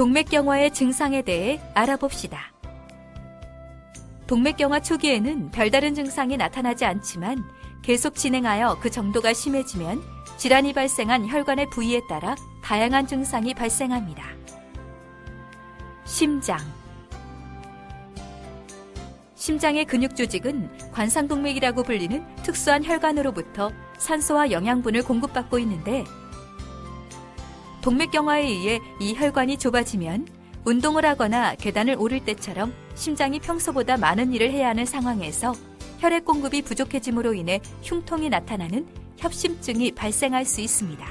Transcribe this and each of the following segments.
동맥경화의 증상에 대해 알아봅시다. 동맥경화 초기에는 별다른 증상이 나타나지 않지만 계속 진행하여 그 정도가 심해지면 질환이 발생한 혈관의 부위에 따라 다양한 증상이 발생합니다. 심장 심장의 근육 조직은 관상동맥이라고 불리는 특수한 혈관으로부터 산소와 영양분을 공급받고 있는데 동맥경화에 의해 이 혈관이 좁아지면 운동을 하거나 계단을 오를 때처럼 심장이 평소보다 많은 일을 해야 하는 상황에서 혈액 공급이 부족해짐으로 인해 흉통이 나타나는 협심증이 발생할 수 있습니다.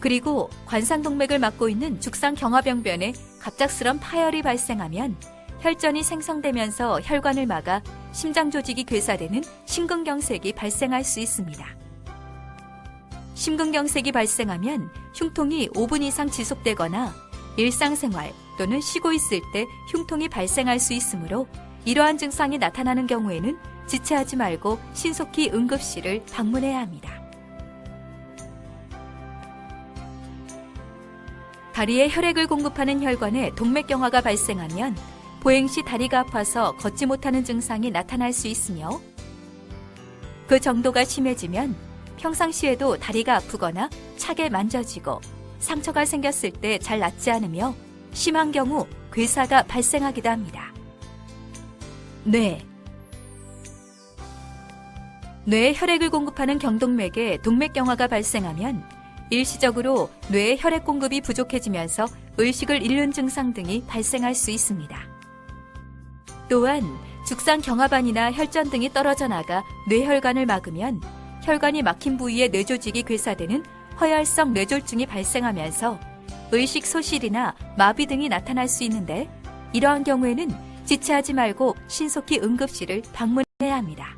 그리고 관상동맥을 막고 있는 죽상경화병변에 갑작스런 파열이 발생하면 혈전이 생성되면서 혈관을 막아 심장 조직이 괴사되는 심근경색이 발생할 수 있습니다. 심근경색이 발생하면 흉통이 5분 이상 지속되거나 일상생활 또는 쉬고 있을 때 흉통이 발생할 수 있으므로 이러한 증상이 나타나는 경우에는 지체하지 말고 신속히 응급실을 방문해야 합니다. 다리에 혈액을 공급하는 혈관에 동맥경화가 발생하면 보행 시 다리가 아파서 걷지 못하는 증상이 나타날 수 있으며 그 정도가 심해지면 평상시에도 다리가 아프거나 차게 만져지고 상처가 생겼을 때 잘 낫지 않으며 심한 경우 괴사가 발생하기도 합니다. 뇌 뇌에 혈액을 공급하는 경동맥에 동맥경화가 발생하면 일시적으로 뇌에 혈액 공급이 부족해지면서 의식을 잃는 증상 등이 발생할 수 있습니다. 또한 죽상 경화반이나 혈전 등이 떨어져 나가 뇌혈관을 막으면 혈관이 막힌 부위에 뇌조직이 괴사되는 허혈성 뇌졸중이 발생하면서 의식 소실이나 마비 등이 나타날 수 있는데 이러한 경우에는 지체하지 말고 신속히 응급실을 방문해야 합니다.